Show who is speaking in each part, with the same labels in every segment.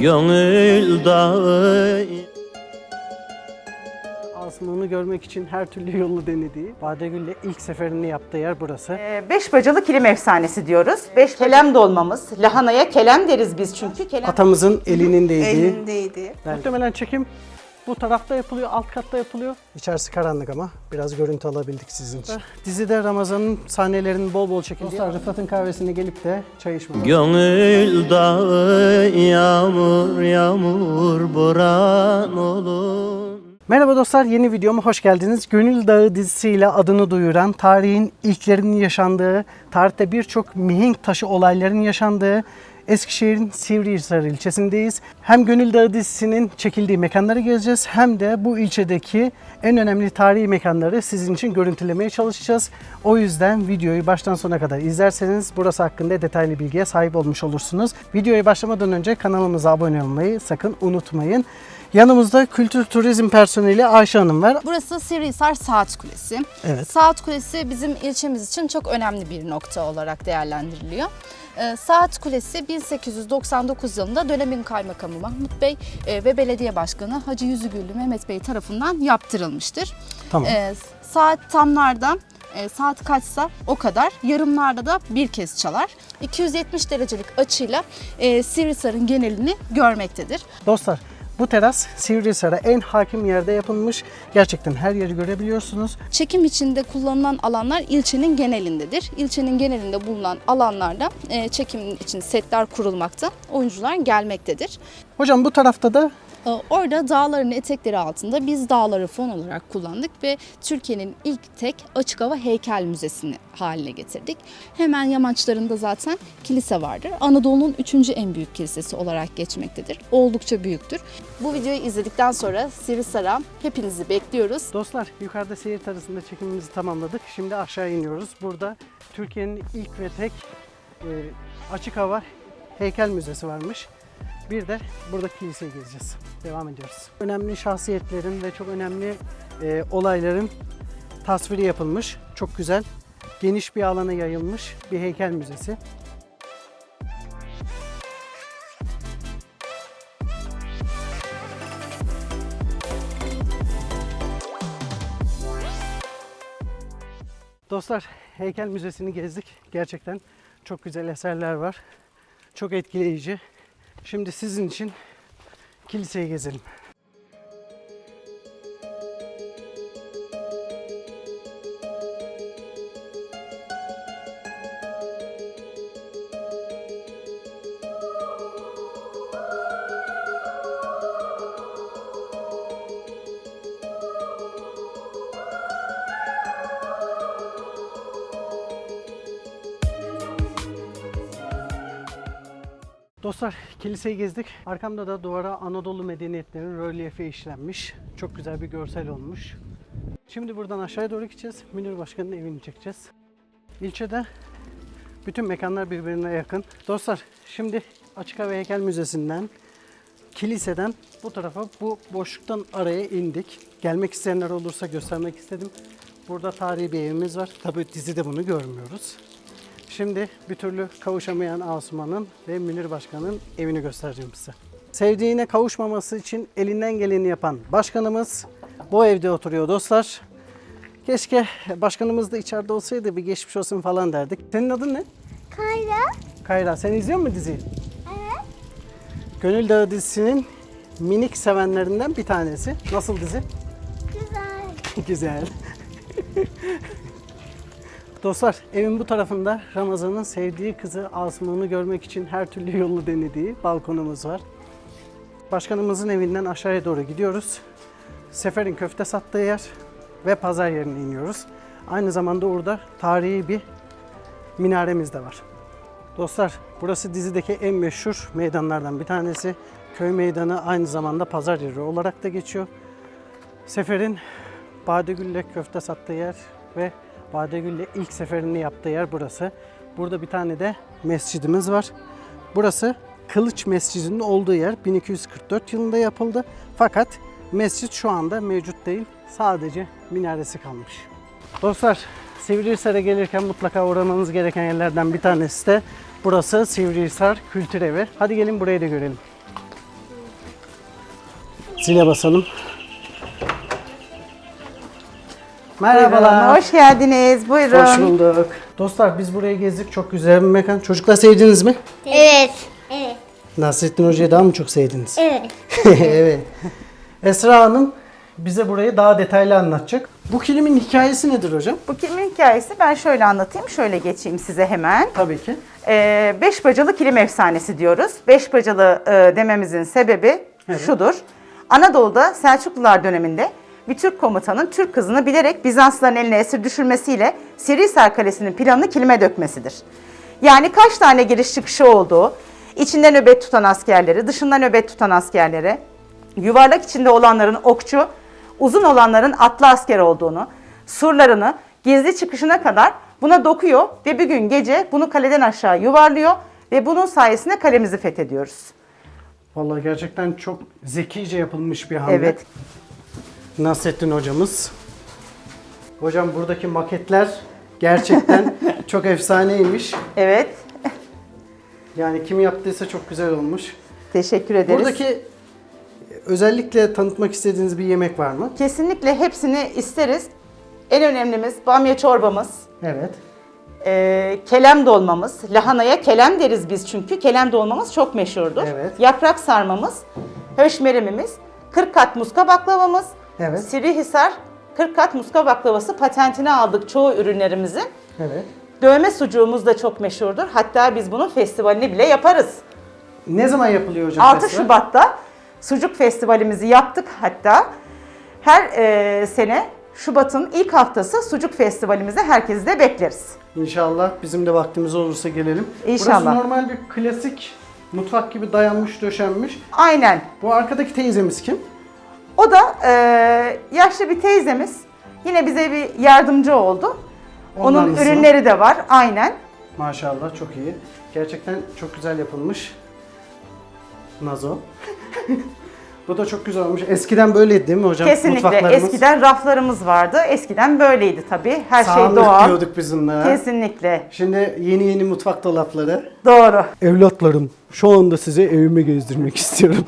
Speaker 1: Gönül dağı
Speaker 2: Asımını görmek için her türlü yolu denediği, Badegül'le ilk seferini yaptığı yer burası.
Speaker 3: Ee, Beş bacalı kilim efsanesi diyoruz. Beş kelem dolmamız. Lahanaya kelem deriz biz çünkü. Kelem
Speaker 2: Atamızın elinin değdiği.
Speaker 3: elindeydi.
Speaker 2: Muhtemelen çekim bu tarafta yapılıyor, alt katta yapılıyor. İçerisi karanlık ama biraz görüntü alabildik sizin için. Dizide Ramazan'ın sahnelerinin bol bol çekildiği. Dostlar Rıfat'ın kahvesine gelip de çay içmek.
Speaker 1: Gönül dağı yağmur yağmur boran olun
Speaker 2: Merhaba dostlar, yeni videoma hoş geldiniz. Gönül Dağı dizisiyle adını duyuran, tarihin ilklerinin yaşandığı, tarihte birçok mihenk taşı olayların yaşandığı Eskişehir'in Sivrihisar ilçesindeyiz. Hem Gönül Dağı dizisinin çekildiği mekanları gezeceğiz hem de bu ilçedeki en önemli tarihi mekanları sizin için görüntülemeye çalışacağız. O yüzden videoyu baştan sona kadar izlerseniz burası hakkında detaylı bilgiye sahip olmuş olursunuz. Videoya başlamadan önce kanalımıza abone olmayı sakın unutmayın. Yanımızda kültür turizm personeli Ayşe Hanım var.
Speaker 4: Burası Sivrihisar Saat Kulesi.
Speaker 2: Evet.
Speaker 4: Saat Kulesi bizim ilçemiz için çok önemli bir nokta olarak değerlendiriliyor. Ee, Saat Kulesi 1899 yılında dönemin kaymakamı Mahmut Bey e, ve belediye başkanı Hacı Yüzügüllü Mehmet Bey tarafından yaptırılmıştır.
Speaker 2: Tamam.
Speaker 4: Ee, saat tamlarda e, saat kaçsa o kadar. Yarımlarda da bir kez çalar. 270 derecelik açıyla e, Sivrihisar'ın genelini görmektedir.
Speaker 2: Dostlar bu teras Sivrihisar'a en hakim yerde yapılmış. Gerçekten her yeri görebiliyorsunuz.
Speaker 4: Çekim içinde kullanılan alanlar ilçenin genelindedir. İlçenin genelinde bulunan alanlarda e, çekim için setler kurulmakta, oyuncular gelmektedir.
Speaker 2: Hocam bu tarafta da
Speaker 4: Orada dağların etekleri altında biz dağları fon olarak kullandık ve Türkiye'nin ilk tek açık hava heykel müzesini haline getirdik. Hemen yamaçlarında zaten kilise vardır. Anadolu'nun üçüncü en büyük kilisesi olarak geçmektedir. Oldukça büyüktür. Bu videoyu izledikten sonra Sivrisar'a hepinizi bekliyoruz.
Speaker 2: dostlar yukarıda seyir terasında çekimimizi tamamladık. Şimdi aşağı iniyoruz. Burada Türkiye'nin ilk ve tek e, açık hava heykel müzesi varmış. Bir de burada kiliseyi gezeceğiz. Devam ediyoruz. Önemli şahsiyetlerin ve çok önemli e, olayların tasviri yapılmış. Çok güzel. Geniş bir alana yayılmış bir heykel müzesi. Dostlar heykel müzesini gezdik. Gerçekten çok güzel eserler var. Çok etkileyici. Şimdi sizin için kiliseyi gezelim. Dostlar kiliseyi gezdik. Arkamda da duvara Anadolu medeniyetlerinin rölyefi işlenmiş. Çok güzel bir görsel olmuş. Şimdi buradan aşağıya doğru gideceğiz. Münir Başkan'ın evini çekeceğiz. İlçede bütün mekanlar birbirine yakın. Dostlar şimdi Açık Hava Heykel Müzesi'nden, kiliseden bu tarafa bu boşluktan araya indik. Gelmek isteyenler olursa göstermek istedim. Burada tarihi bir evimiz var. Tabii dizide bunu görmüyoruz. Şimdi bir türlü kavuşamayan Asuman'ın ve Münir Başkan'ın evini göstereceğim size. Sevdiğine kavuşmaması için elinden geleni yapan başkanımız bu evde oturuyor dostlar. Keşke başkanımız da içeride olsaydı bir geçmiş olsun falan derdik. Senin adın ne?
Speaker 5: Kayra.
Speaker 2: Kayra. Sen izliyor musun diziyi?
Speaker 5: Evet.
Speaker 2: Gönül Dağı dizisinin minik sevenlerinden bir tanesi. Nasıl dizi?
Speaker 5: Güzel.
Speaker 2: Güzel. Dostlar evin bu tarafında Ramazan'ın sevdiği kızı Asuman'ı görmek için her türlü yolu denediği balkonumuz var. Başkanımızın evinden aşağıya doğru gidiyoruz. Sefer'in köfte sattığı yer ve pazar yerine iniyoruz. Aynı zamanda orada tarihi bir minaremiz de var. Dostlar burası dizideki en meşhur meydanlardan bir tanesi. Köy meydanı aynı zamanda pazar yeri olarak da geçiyor. Sefer'in Badegül'le köfte sattığı yer ve Badegül'le ilk seferini yaptığı yer burası. Burada bir tane de mescidimiz var. Burası Kılıç Mescidi'nin olduğu yer 1244 yılında yapıldı. Fakat mescit şu anda mevcut değil. Sadece minaresi kalmış. Dostlar Sivrihisar'a gelirken mutlaka uğramanız gereken yerlerden bir tanesi de burası Sivrihisar Kültür Evi. Hadi gelin burayı da görelim. Zile basalım. Merhabalar.
Speaker 3: Hoş geldiniz. Buyurun.
Speaker 2: Hoş bulduk. Dostlar biz buraya gezdik. Çok güzel bir mekan. Çocuklar sevdiniz mi?
Speaker 5: Evet. Evet.
Speaker 2: Nasrettin Hoca'yı daha mı çok sevdiniz?
Speaker 5: Evet.
Speaker 2: evet. Esra Hanım bize burayı daha detaylı anlatacak. Bu kilimin hikayesi nedir hocam?
Speaker 3: Bu kimin hikayesi? Ben şöyle anlatayım. Şöyle geçeyim size hemen.
Speaker 2: Tabii ki.
Speaker 3: Ee, beş bacalı kilim efsanesi diyoruz. Beş bacalı e, dememizin sebebi şudur. Anadolu'da Selçuklular döneminde bir Türk komutanın Türk kızını bilerek Bizanslıların eline esir düşürmesiyle Sirihisar Kalesi'nin planını kilime dökmesidir. Yani kaç tane giriş çıkışı olduğu, içinde nöbet tutan askerleri, dışında nöbet tutan askerleri, yuvarlak içinde olanların okçu, uzun olanların atlı asker olduğunu, surlarını gizli çıkışına kadar buna dokuyor ve bir gün gece bunu kaleden aşağı yuvarlıyor ve bunun sayesinde kalemizi fethediyoruz.
Speaker 2: Vallahi gerçekten çok zekice yapılmış bir hamle.
Speaker 3: Evet.
Speaker 2: Nasrettin hocamız. Hocam buradaki maketler gerçekten çok efsaneymiş.
Speaker 3: Evet.
Speaker 2: Yani kim yaptıysa çok güzel olmuş.
Speaker 3: Teşekkür ederiz.
Speaker 2: Buradaki özellikle tanıtmak istediğiniz bir yemek var mı?
Speaker 3: Kesinlikle hepsini isteriz. En önemlimiz bamya çorbamız,
Speaker 2: Evet.
Speaker 3: e, kelem dolmamız. Lahanaya kelem deriz biz çünkü. Kelem dolmamız çok meşhurdur.
Speaker 2: Evet.
Speaker 3: Yaprak sarmamız, höşmerimimiz, 40 kat muska baklavamız,
Speaker 2: Evet.
Speaker 3: Sirihisar 40 kat muska baklavası patentini aldık çoğu ürünlerimizin.
Speaker 2: Evet.
Speaker 3: Dövme sucuğumuz da çok meşhurdur. Hatta biz bunun festivalini bile yaparız.
Speaker 2: Ne zaman yapılıyor hocam?
Speaker 3: 6
Speaker 2: festival?
Speaker 3: Şubat'ta sucuk festivalimizi yaptık hatta. Her e, sene Şubat'ın ilk haftası sucuk festivalimize herkesi de bekleriz.
Speaker 2: İnşallah bizim de vaktimiz olursa gelelim.
Speaker 3: İnşallah.
Speaker 2: Burası normal bir klasik mutfak gibi dayanmış, döşenmiş.
Speaker 3: Aynen.
Speaker 2: Bu arkadaki teyzemiz kim?
Speaker 3: O da e, yaşlı bir teyzemiz. Yine bize bir yardımcı oldu.
Speaker 2: Ondan
Speaker 3: Onun
Speaker 2: mısın?
Speaker 3: ürünleri de var. Aynen.
Speaker 2: Maşallah çok iyi. Gerçekten çok güzel yapılmış. Nazo. Bu da çok güzel olmuş. Eskiden böyleydi değil mi hocam?
Speaker 3: Kesinlikle.
Speaker 2: Mutfaklarımız.
Speaker 3: Eskiden raflarımız vardı. Eskiden böyleydi tabii. Her şey
Speaker 2: Sağlık
Speaker 3: doğal.
Speaker 2: diyorduk biz bunlara.
Speaker 3: Kesinlikle.
Speaker 2: Şimdi yeni yeni mutfak dolapları.
Speaker 3: Doğru.
Speaker 2: Evlatlarım şu anda size evimi gezdirmek istiyorum.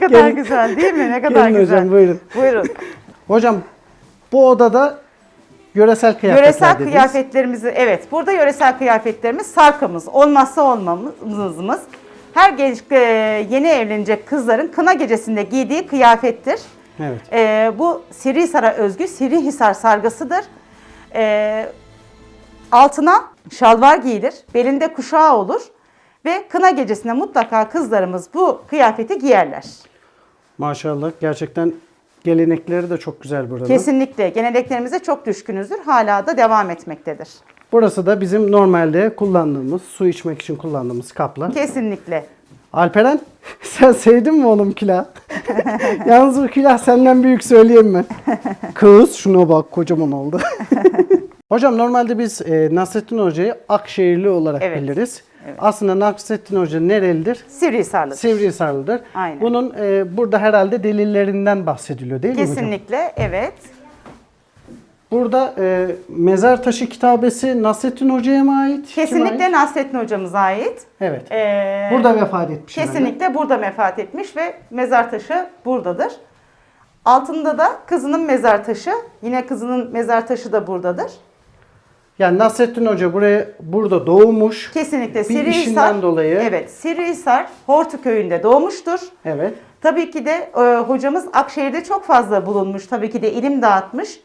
Speaker 3: Ne kadar
Speaker 2: Gelin.
Speaker 3: güzel değil mi? Ne kadar
Speaker 2: Gelin
Speaker 3: güzel.
Speaker 2: hocam buyurun.
Speaker 3: Buyurun.
Speaker 2: Hocam bu odada yöresel kıyafetler
Speaker 3: Yöresel
Speaker 2: dediniz.
Speaker 3: kıyafetlerimizi, evet burada yöresel kıyafetlerimiz sarkamız, olmazsa olmamızımız. Her genç, e, yeni evlenecek kızların kına gecesinde giydiği kıyafettir.
Speaker 2: Evet.
Speaker 3: E, bu Sirihisar'a özgü Sirihisar sargısıdır. E, altına şalvar giyilir, belinde kuşağı olur ve kına gecesinde mutlaka kızlarımız bu kıyafeti giyerler.
Speaker 2: Maşallah gerçekten gelenekleri de çok güzel buranın.
Speaker 3: Kesinlikle geleneklerimize çok düşkünüzdür, hala da devam etmektedir.
Speaker 2: Burası da bizim normalde kullandığımız, su içmek için kullandığımız kaplar.
Speaker 3: Kesinlikle.
Speaker 2: Alperen sen sevdin mi oğlum külah? Yalnız bu külah senden büyük söyleyeyim mi? Kız şuna bak kocaman oldu. Hocam normalde biz e, Nasrettin Hoca'yı Akşehirli olarak
Speaker 3: Evet.
Speaker 2: biliriz. Aslında Nasrettin Hoca nerelidir?
Speaker 3: Sivrihisarlıdır.
Speaker 2: Sivrihisarlıdır.
Speaker 3: Aynen.
Speaker 2: Bunun e, burada herhalde delillerinden bahsediliyor değil mi hocam?
Speaker 3: Kesinlikle evet.
Speaker 2: Burada e, mezar taşı kitabesi Nasrettin Hoca'ya mı ait?
Speaker 3: Kesinlikle
Speaker 2: ait?
Speaker 3: Nasrettin hocamıza ait.
Speaker 2: Evet.
Speaker 3: Ee,
Speaker 2: Burada vefat etmiş. herhalde.
Speaker 3: Kesinlikle burada vefat etmiş ve mezar taşı buradadır. Altında da kızının mezar taşı. Yine kızının mezar taşı da buradadır.
Speaker 2: Yani Nasrettin Hoca buraya burada doğmuş.
Speaker 3: Kesinlikle
Speaker 2: Bir
Speaker 3: Sirihisar.
Speaker 2: işinden dolayı.
Speaker 3: Evet, Sirihisar Hortu köyünde doğmuştur.
Speaker 2: Evet.
Speaker 3: Tabii ki de e, hocamız Akşehir'de çok fazla bulunmuş. Tabii ki de ilim dağıtmış.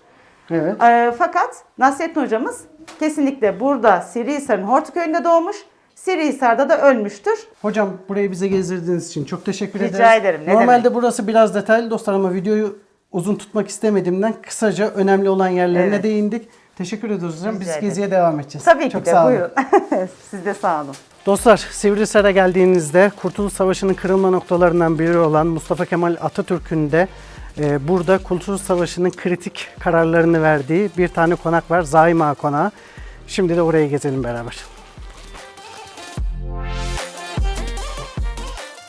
Speaker 2: Evet.
Speaker 3: E, fakat Nasrettin hocamız kesinlikle burada Sirihisar'ın Hortu köyünde doğmuş. Sirihisar'da da ölmüştür.
Speaker 2: Hocam burayı bize gezdirdiğiniz için çok teşekkür
Speaker 3: Rica
Speaker 2: ederiz.
Speaker 3: ederim, ne
Speaker 2: Normalde
Speaker 3: demek.
Speaker 2: burası biraz detaylı dostlar ama videoyu uzun tutmak istemediğimden kısaca önemli olan yerlerine
Speaker 3: Evet.
Speaker 2: değindik. Teşekkür ediyoruz hocam. Biz
Speaker 3: Rica ederim.
Speaker 2: geziye devam edeceğiz.
Speaker 3: Tabii
Speaker 2: çok
Speaker 3: ki de
Speaker 2: sağ olun.
Speaker 3: buyurun. Siz de sağ olun.
Speaker 2: Dostlar Sivrisar'a geldiğinizde Kurtuluş Savaşı'nın kırılma noktalarından biri olan Mustafa Kemal Atatürk'ün de e, burada Kurtuluş Savaşı'nın kritik kararlarını verdiği bir tane konak var. Zaima Konağı. Şimdi de oraya gezelim beraber.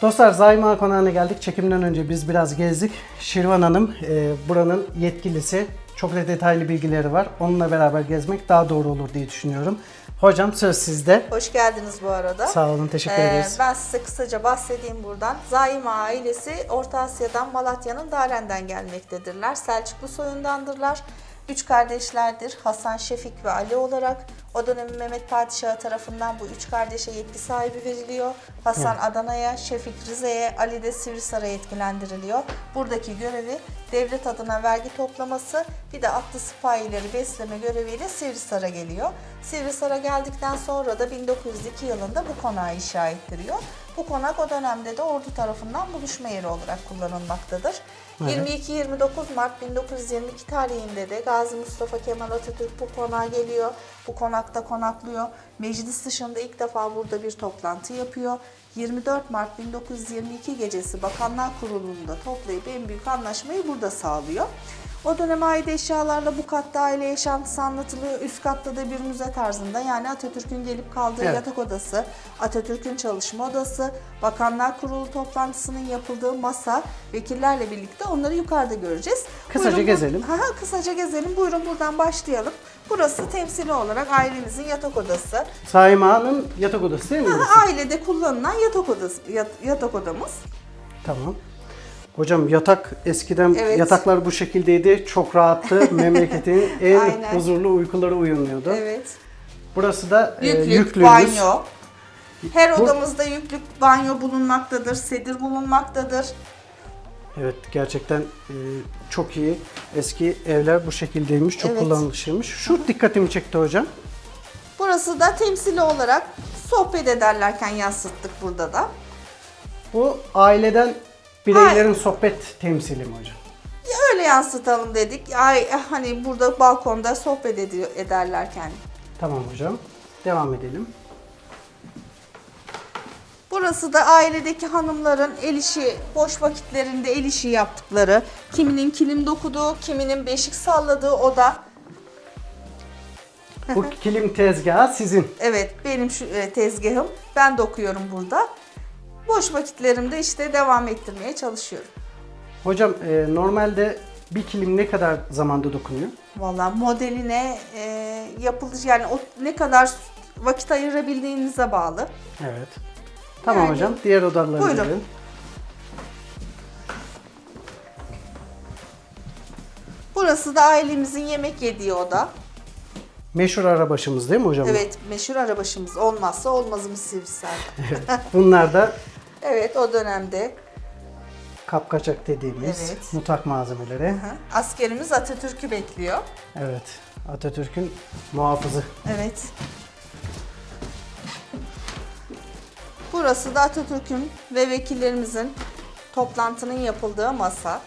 Speaker 2: Dostlar Zaima Konağı'na geldik. Çekimden önce biz biraz gezdik. Şirvan Hanım e, buranın yetkilisi. Çok da detaylı bilgileri var. Onunla beraber gezmek daha doğru olur diye düşünüyorum. Hocam söz sizde.
Speaker 6: Hoş geldiniz bu arada.
Speaker 2: Sağ olun, teşekkür
Speaker 6: Ee,
Speaker 2: ederiz.
Speaker 6: Ben size kısaca bahsedeyim buradan. Zaima ailesi Orta Asya'dan Malatya'nın Daren'den gelmektedirler. Selçuklu soyundandırlar. Üç kardeşlerdir. Hasan, Şefik ve Ali olarak. O dönemin Mehmet Padişahı tarafından bu üç kardeşe yetki sahibi veriliyor. Hasan Adana'ya, Şefik Rize'ye, Ali de Sivrisar'a yetkilendiriliyor. Buradaki görevi devlet adına vergi toplaması, bir de atlı sipahileri besleme göreviyle Sivrisar'a geliyor. Sivrisar'a geldikten sonra da 1902 yılında bu konağı inşa ettiriyor. Bu konak o dönemde de ordu tarafından buluşma yeri olarak kullanılmaktadır. 22-29 Mart 1922 tarihinde de Gazi Mustafa Kemal Atatürk bu konağa geliyor. Bu konakta konaklıyor. Meclis dışında ilk defa burada bir toplantı yapıyor. 24 Mart 1922 gecesi Bakanlar Kurulu'nda toplayıp en büyük anlaşmayı burada sağlıyor. O döneme ait eşyalarla bu katta aile yaşantısı anlatılıyor. Üst katta da bir müze tarzında yani Atatürk'ün gelip kaldığı
Speaker 2: Evet.
Speaker 6: yatak odası, Atatürk'ün çalışma odası, Bakanlar Kurulu toplantısının yapıldığı masa, vekillerle birlikte onları yukarıda göreceğiz.
Speaker 2: Kısaca
Speaker 6: Buyurun bu-
Speaker 2: gezelim.
Speaker 6: Ha, ha, kısaca gezelim. Buyurun buradan başlayalım. Burası temsili olarak ailemizin yatak odası.
Speaker 2: Saima'nın yatak odası değil mi?
Speaker 6: Ha, ailede kullanılan yatak odası, yat- yatak odamız.
Speaker 2: Tamam. Hocam yatak eskiden
Speaker 6: Evet.
Speaker 2: yataklar bu şekildeydi. Çok rahattı. Memleketin en
Speaker 6: Aynen.
Speaker 2: huzurlu uykuları uyunuyordu.
Speaker 6: Evet.
Speaker 2: Burası da e,
Speaker 6: Yüklük,
Speaker 2: yüklüğümüz.
Speaker 6: banyo. Her
Speaker 2: Bu-
Speaker 6: odamızda yüklük banyo bulunmaktadır, sedir bulunmaktadır.
Speaker 2: Evet gerçekten e, çok iyi. Eski evler bu şekildeymiş. Çok
Speaker 6: Evet.
Speaker 2: kullanışlıymış. Şu dikkatimi çekti hocam.
Speaker 6: Burası da temsili olarak sohbet ederlerken yansıttık burada da.
Speaker 2: Bu aileden bireylerin sohbet temsili mi hocam?
Speaker 6: Ya Öyle yansıtalım dedik. Ay hani burada balkonda sohbet ediyor, ederlerken.
Speaker 2: Tamam hocam. Devam edelim.
Speaker 6: Burası da ailedeki hanımların el işi, boş vakitlerinde el işi yaptıkları, kiminin kilim dokuduğu, kiminin beşik salladığı oda.
Speaker 2: Bu kilim tezgahı sizin.
Speaker 6: Evet, benim şu e, tezgahım. Ben dokuyorum burada. Boş vakitlerimde işte devam ettirmeye çalışıyorum.
Speaker 2: Hocam e, normalde bir kilim ne kadar zamanda dokunuyor?
Speaker 6: Valla modeline e, yapılış yani o ne kadar vakit ayırabildiğinize bağlı.
Speaker 2: Evet. Tamam
Speaker 6: Yani-
Speaker 2: hocam. Diğer odalara
Speaker 6: Buyurun.
Speaker 2: gidelim.
Speaker 6: Burası da ailemizin yemek yediği oda.
Speaker 2: Meşhur arabaşımız değil mi hocam?
Speaker 6: Evet, meşhur arabaşımız olmazsa olmazımız Sivrisar.
Speaker 2: Bunlar da
Speaker 6: evet, o dönemde
Speaker 2: kapkaçak dediğimiz
Speaker 6: Evet.
Speaker 2: mutfak malzemeleri.
Speaker 6: hı, askerimiz Atatürk'ü bekliyor.
Speaker 2: Evet. Atatürk'ün muhafızı.
Speaker 6: Evet. Burası da Atatürk'ün ve vekillerimizin toplantının yapıldığı masa.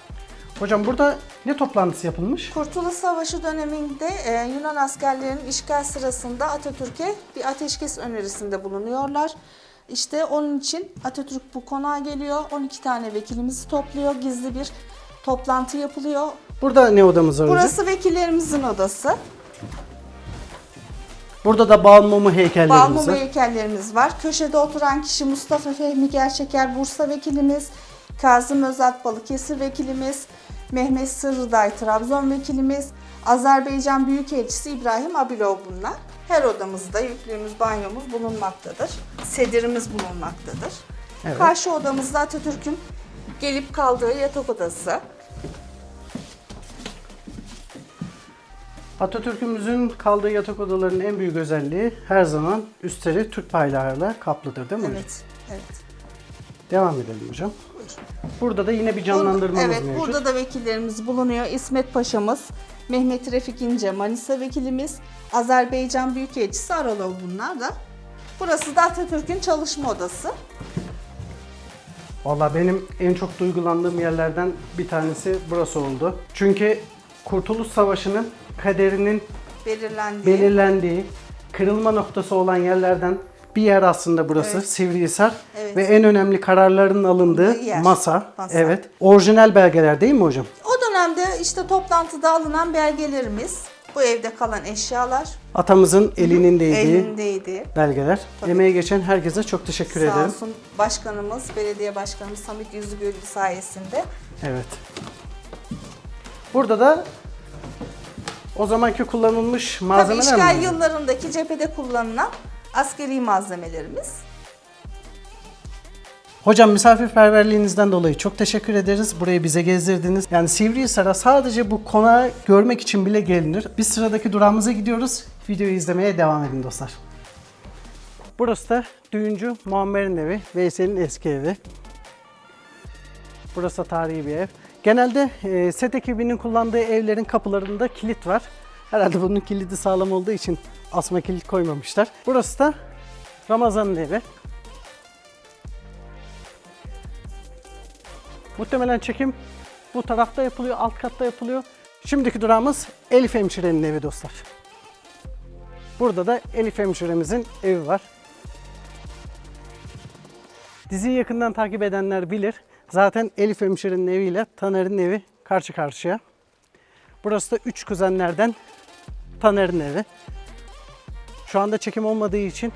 Speaker 2: Hocam burada ne toplantısı yapılmış?
Speaker 6: Kurtuluş Savaşı döneminde e, Yunan askerlerinin işgal sırasında Atatürk'e bir ateşkes önerisinde bulunuyorlar. İşte onun için Atatürk bu konağa geliyor. 12 tane vekilimizi topluyor. Gizli bir toplantı yapılıyor.
Speaker 2: Burada ne odamız var hocam?
Speaker 6: Burası vekillerimizin odası.
Speaker 2: Burada da bal mumu heykellerimiz
Speaker 6: Balmumu
Speaker 2: var.
Speaker 6: heykellerimiz var. Köşede oturan kişi Mustafa Fehmi Gerçeker Bursa vekilimiz. Kazım Özat Balıkesir vekilimiz. Mehmet Sırrıday Trabzon vekilimiz. Azerbaycan Büyükelçisi İbrahim Abilov bunlar. Her odamızda yüklüğümüz, banyomuz bulunmaktadır. Sedirimiz bulunmaktadır.
Speaker 2: Evet.
Speaker 6: Karşı odamızda Atatürk'ün gelip kaldığı yatak odası.
Speaker 2: Atatürk'ümüzün kaldığı yatak odalarının en büyük özelliği her zaman üstleri Türk bayrağıyla kaplıdır değil mi?
Speaker 6: Evet, evet.
Speaker 2: Devam edelim hocam. Burada da yine bir canlandırmamız
Speaker 6: evet,
Speaker 2: mevcut.
Speaker 6: burada da vekillerimiz bulunuyor. İsmet Paşa'mız, Mehmet Refik İnce Manisa vekilimiz, Azerbaycan Büyükelçisi Aralov bunlar da. Burası da Atatürk'ün çalışma odası.
Speaker 2: Valla benim en çok duygulandığım yerlerden bir tanesi burası oldu. Çünkü Kurtuluş Savaşı'nın kaderinin
Speaker 6: Belirlendiği.
Speaker 2: belirlendiği, kırılma noktası olan yerlerden bir yer aslında burası.
Speaker 6: Evet.
Speaker 2: Sivrihisar
Speaker 6: Evet.
Speaker 2: ve en önemli kararların alındığı masa.
Speaker 6: Masa.
Speaker 2: Evet. Orijinal belgeler değil mi hocam?
Speaker 6: Dönemde işte toplantıda alınan belgelerimiz, bu evde kalan eşyalar
Speaker 2: Atamızın elinin değdiği
Speaker 6: elindeydi.
Speaker 2: belgeler.
Speaker 6: Tabii.
Speaker 2: Emeği geçen herkese çok teşekkür
Speaker 6: Sağ
Speaker 2: ederim.
Speaker 6: olsun başkanımız, belediye başkanımız Hamit Yüzügül sayesinde.
Speaker 2: Evet. Burada da O zamanki kullanılmış
Speaker 6: Tabii
Speaker 2: malzemeler
Speaker 6: işgal
Speaker 2: mi?
Speaker 6: yıllarındaki cephede kullanılan askeri malzemelerimiz.
Speaker 2: Hocam misafirperverliğinizden dolayı çok teşekkür ederiz. Burayı bize gezdirdiniz. Yani Sivrihisar'a sadece bu konağı görmek için bile gelinir. Biz sıradaki durağımıza gidiyoruz. Videoyu izlemeye devam edin dostlar. Burası da düğüncü Muammer'in evi. Veysel'in eski evi. Burası da tarihi bir ev. Genelde e, set ekibinin kullandığı evlerin kapılarında kilit var. Herhalde bunun kilidi sağlam olduğu için asma kilit koymamışlar. Burası da Ramazan'ın evi. Muhtemelen çekim bu tarafta yapılıyor, alt katta yapılıyor. Şimdiki durağımız Elif Hemşire'nin evi dostlar. Burada da Elif Hemşiremizin evi var. Diziyi yakından takip edenler bilir. Zaten Elif Hemşire'nin eviyle Taner'in evi karşı karşıya. Burası da üç kuzenlerden Taner'in evi. Şu anda çekim olmadığı için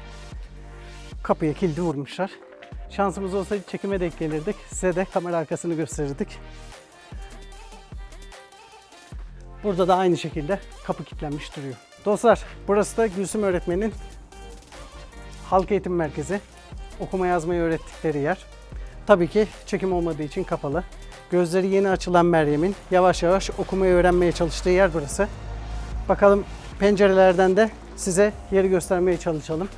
Speaker 2: kapıya kilidi vurmuşlar. Şansımız olsaydı çekime denk gelirdik. Size de kamera arkasını gösterirdik. Burada da aynı şekilde kapı kilitlenmiş duruyor. Dostlar burası da Gülsüm öğretmenin halk eğitim merkezi. Okuma yazmayı öğrettikleri yer. Tabii ki çekim olmadığı için kapalı. Gözleri yeni açılan Meryem'in yavaş yavaş okumayı öğrenmeye çalıştığı yer burası. Bakalım pencerelerden de size yeri göstermeye çalışalım.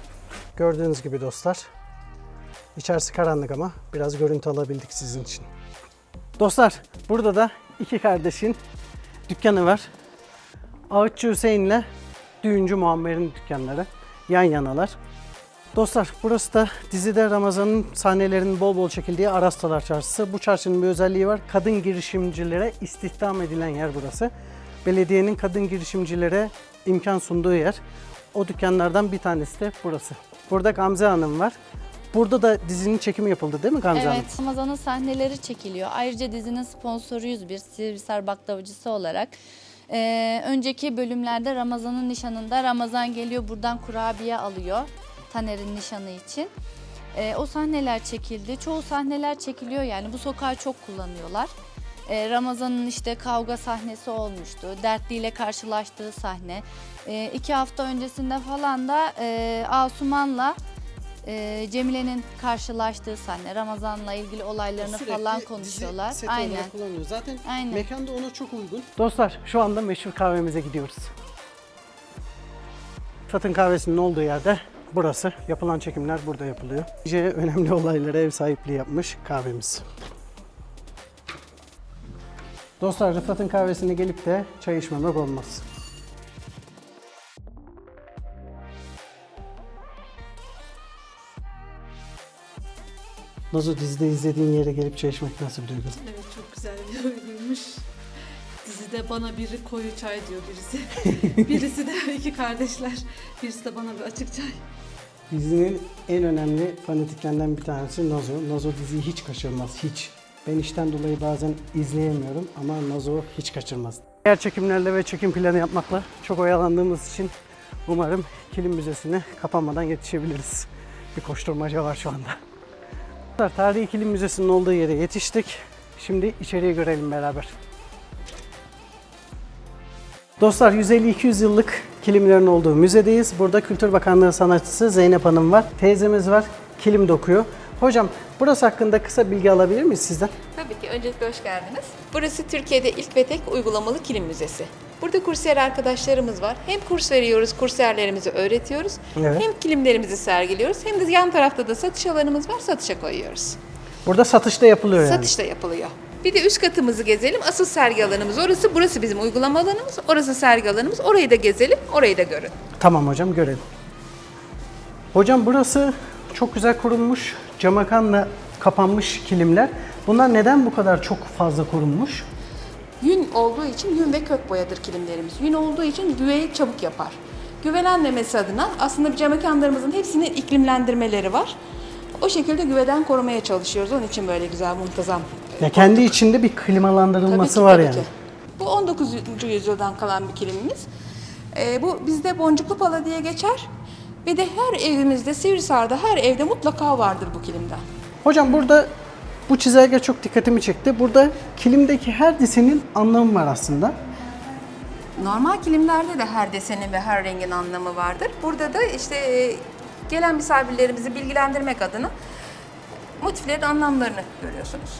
Speaker 2: Gördüğünüz gibi dostlar. İçerisi karanlık ama biraz görüntü alabildik sizin için. Dostlar burada da iki kardeşin dükkanı var. Ağıtçı Hüseyin'le Düğüncü Muammer'in dükkanları yan yanalar. Dostlar burası da dizide Ramazan'ın sahnelerinin bol bol çekildiği Arastalar Çarşısı. Bu çarşının bir özelliği var. Kadın girişimcilere istihdam edilen yer burası. Belediyenin kadın girişimcilere imkan sunduğu yer. O dükkanlardan bir tanesi de burası. Burada Gamze Hanım var. Burada da dizinin çekimi yapıldı değil mi Gamze?
Speaker 7: Evet, Ramazan'ın sahneleri çekiliyor. Ayrıca dizinin sponsoruyuz bir Sivrisar baklavacısı olarak. Ee, önceki bölümlerde Ramazan'ın nişanında Ramazan geliyor buradan kurabiye alıyor Taner'in nişanı için. Ee, o sahneler çekildi. Çoğu sahneler çekiliyor yani bu sokağı çok kullanıyorlar. Ee, Ramazan'ın işte kavga sahnesi olmuştu. Dertliyle karşılaştığı sahne. Ee, iki hafta öncesinde falan da e, Asuman'la e, Cemile'nin karşılaştığı sahne, Ramazan'la ilgili olaylarını falan konuşuyorlar. Aynen.
Speaker 2: kullanıyor. Zaten
Speaker 7: Aynen.
Speaker 2: mekan da ona çok uygun. Dostlar şu anda meşhur kahvemize gidiyoruz. Fatın kahvesinin olduğu yerde burası. Yapılan çekimler burada yapılıyor. İyice önemli olaylara ev sahipliği yapmış kahvemiz. Dostlar Rıfat'ın kahvesine gelip de çay içmemek olmaz. Nazo dizide izlediğin yere gelip çay içmek nasıl bir duygu?
Speaker 8: Evet çok güzel bir duyguymuş. Dizide bana biri koyu çay diyor birisi. birisi de iki kardeşler. Birisi de bana bir açık çay.
Speaker 2: Dizinin en önemli fanatiklerinden bir tanesi Nazo. Nazo diziyi hiç kaçırmaz, hiç. Ben işten dolayı bazen izleyemiyorum ama Nazo hiç kaçırmaz. Diğer çekimlerle ve çekim planı yapmakla çok oyalandığımız için umarım Kilim Müzesi'ne kapanmadan yetişebiliriz. Bir koşturmaca var şu anda. Tarihi Kilim Müzesi'nin olduğu yere yetiştik. Şimdi içeriye görelim beraber. Dostlar 150-200 yıllık kilimlerin olduğu müzedeyiz. Burada Kültür Bakanlığı sanatçısı Zeynep Hanım var. Teyzemiz var. Kilim dokuyor. Hocam burası hakkında kısa bilgi alabilir miyiz sizden?
Speaker 9: Tabii ki. Öncelikle hoş geldiniz. Burası Türkiye'de ilk ve tek uygulamalı kilim müzesi. Burada kursiyer arkadaşlarımız var. Hem kurs veriyoruz, kursiyerlerimizi öğretiyoruz.
Speaker 2: Evet.
Speaker 9: Hem kilimlerimizi sergiliyoruz. Hem de yan tarafta da satış alanımız var, satışa koyuyoruz.
Speaker 2: Burada satışta yapılıyor yani.
Speaker 9: Satışta yapılıyor. Bir de üst katımızı gezelim. Asıl sergi alanımız orası. Burası bizim uygulama alanımız. Orası sergi alanımız. Orayı da gezelim, orayı da görün.
Speaker 2: Tamam hocam görelim. Hocam burası çok güzel korunmuş. Camakanla kapanmış kilimler. Bunlar neden bu kadar çok fazla korunmuş?
Speaker 9: Yün olduğu için yün ve kök boyadır kilimlerimiz. Yün olduğu için güveyi çabuk yapar. Güvelenmemesi adına aslında cam mekanlarımızın hepsinin iklimlendirmeleri var. O şekilde güveden korumaya çalışıyoruz. Onun için böyle güzel, muntazam.
Speaker 2: Ya kendi içinde bir klimalandırılması
Speaker 9: Tabii ki,
Speaker 2: var
Speaker 9: tabii
Speaker 2: yani.
Speaker 9: ki. Bu 19. yüzyıldan kalan bir kilimimiz. Ee, bu bizde boncuklu pala diye geçer. Ve de her evimizde, Sivrisar'da her evde mutlaka vardır bu kilimden.
Speaker 2: Hocam burada bu çizelge çok dikkatimi çekti. Burada kilimdeki her dizenin anlamı var aslında.
Speaker 9: Normal kilimlerde de her desenin ve her rengin anlamı vardır. Burada da işte e, gelen misafirlerimizi bilgilendirmek adına motiflerin anlamlarını görüyorsunuz.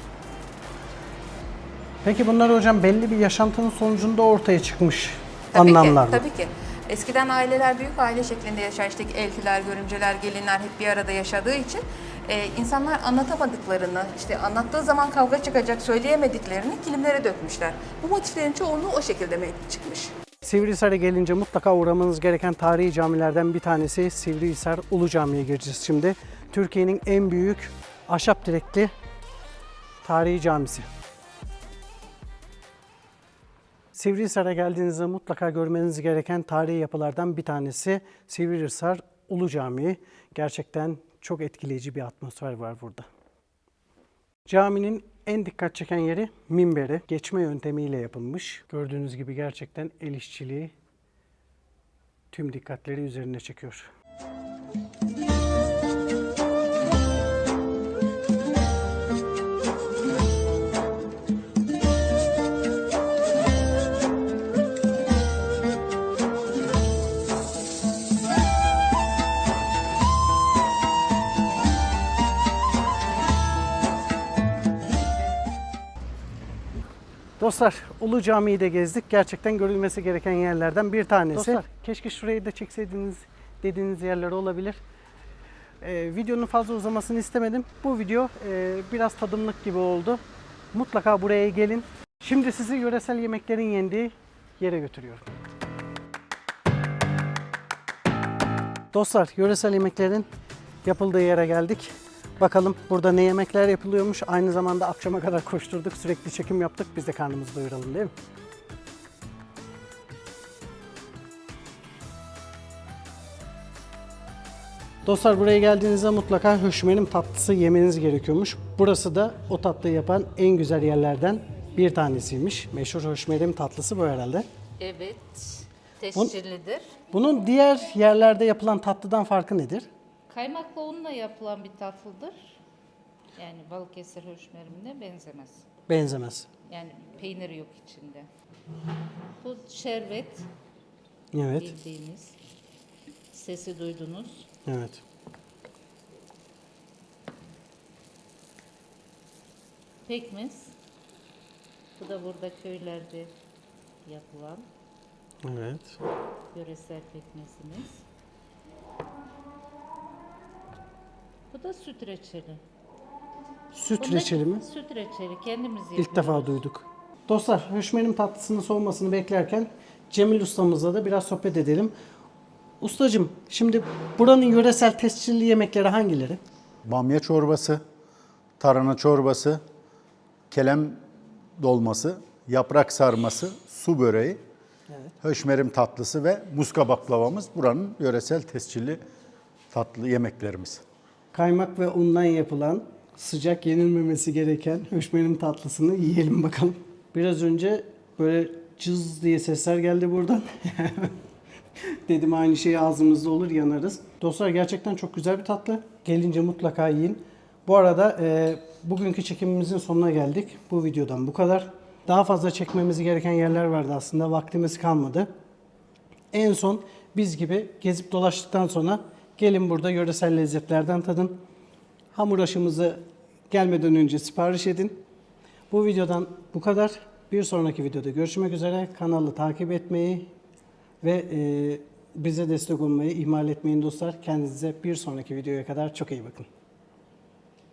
Speaker 2: Peki bunlar hocam belli bir yaşantının sonucunda ortaya çıkmış
Speaker 9: Tabii
Speaker 2: anlamlar
Speaker 9: ki,
Speaker 2: mı?
Speaker 9: tabii ki. Eskiden aileler büyük aile şeklinde yaşar. İşte eltiler, görümceler, gelinler hep bir arada yaşadığı için e, insanlar anlatamadıklarını, işte anlattığı zaman kavga çıkacak söyleyemediklerini kilimlere dökmüşler. Bu motiflerin çoğunluğu o şekilde me- çıkmış.
Speaker 2: Sivrihisar'a gelince mutlaka uğramanız gereken tarihi camilerden bir tanesi Sivrihisar Ulu Camii'ye gireceğiz şimdi. Türkiye'nin en büyük ahşap direkli tarihi camisi. Sivrihisar'a geldiğinizde mutlaka görmeniz gereken tarihi yapılardan bir tanesi Sivrihisar Ulu Camii. Gerçekten çok etkileyici bir atmosfer var burada. Caminin en dikkat çeken yeri minberi. Geçme yöntemiyle yapılmış. Gördüğünüz gibi gerçekten el işçiliği tüm dikkatleri üzerine çekiyor. Dostlar Ulu Camii'yi de gezdik. Gerçekten görülmesi gereken yerlerden bir tanesi. Dostlar keşke şurayı da çekseydiniz dediğiniz yerler olabilir. Ee, videonun fazla uzamasını istemedim. Bu video e, biraz tadımlık gibi oldu. Mutlaka buraya gelin. Şimdi sizi yöresel yemeklerin yendiği yere götürüyorum. Dostlar yöresel yemeklerin yapıldığı yere geldik. Bakalım burada ne yemekler yapılıyormuş. Aynı zamanda akşama kadar koşturduk. Sürekli çekim yaptık. Biz de karnımızı doyuralım değil mi? Dostlar buraya geldiğinizde mutlaka höşmerim tatlısı yemeniz gerekiyormuş. Burası da o tatlıyı yapan en güzel yerlerden bir tanesiymiş. Meşhur höşmerim tatlısı bu herhalde.
Speaker 10: Evet, tescillidir.
Speaker 2: Bunun diğer yerlerde yapılan tatlıdan farkı nedir?
Speaker 10: Kaymakla unla yapılan bir tatlıdır. Yani Balıkesir höşmerimine benzemez.
Speaker 2: Benzemez.
Speaker 10: Yani peynir yok içinde. Bu şerbet
Speaker 2: Evet,
Speaker 10: bildiğiniz. Sesi duydunuz.
Speaker 2: evet.
Speaker 10: Pekmez. Bu da burada köylerde yapılan
Speaker 2: Evet.
Speaker 10: yöresel pekmezimiz. Da süt reçeli.
Speaker 2: Süt
Speaker 10: Bunda
Speaker 2: reçeli mi?
Speaker 10: Süt reçeli kendimiz yapıyoruz.
Speaker 2: İlk defa duyduk. Dostlar, höşmerim tatlısının soğumasını beklerken Cemil ustamızla da biraz sohbet edelim. Ustacım, şimdi buranın yöresel tescilli yemekleri hangileri?
Speaker 11: Bamya çorbası, tarhana çorbası, kelem dolması, yaprak sarması, su böreği, höşmerim tatlısı ve muska baklavamız buranın yöresel tescilli tatlı yemeklerimiz.
Speaker 2: Kaymak ve undan yapılan sıcak yenilmemesi gereken höşmerim tatlısını yiyelim bakalım. Biraz önce böyle cız diye sesler geldi buradan. Dedim aynı şey ağzımızda olur yanarız. Dostlar gerçekten çok güzel bir tatlı. Gelince mutlaka yiyin. Bu arada e, bugünkü çekimimizin sonuna geldik. Bu videodan bu kadar. Daha fazla çekmemiz gereken yerler vardı aslında. Vaktimiz kalmadı. En son biz gibi gezip dolaştıktan sonra gelin burada yöresel lezzetlerden tadın. Hamur aşımızı gelmeden önce sipariş edin. Bu videodan bu kadar. Bir sonraki videoda görüşmek üzere. Kanalı takip etmeyi ve e, bize destek olmayı ihmal etmeyin dostlar. Kendinize bir sonraki videoya kadar çok iyi bakın.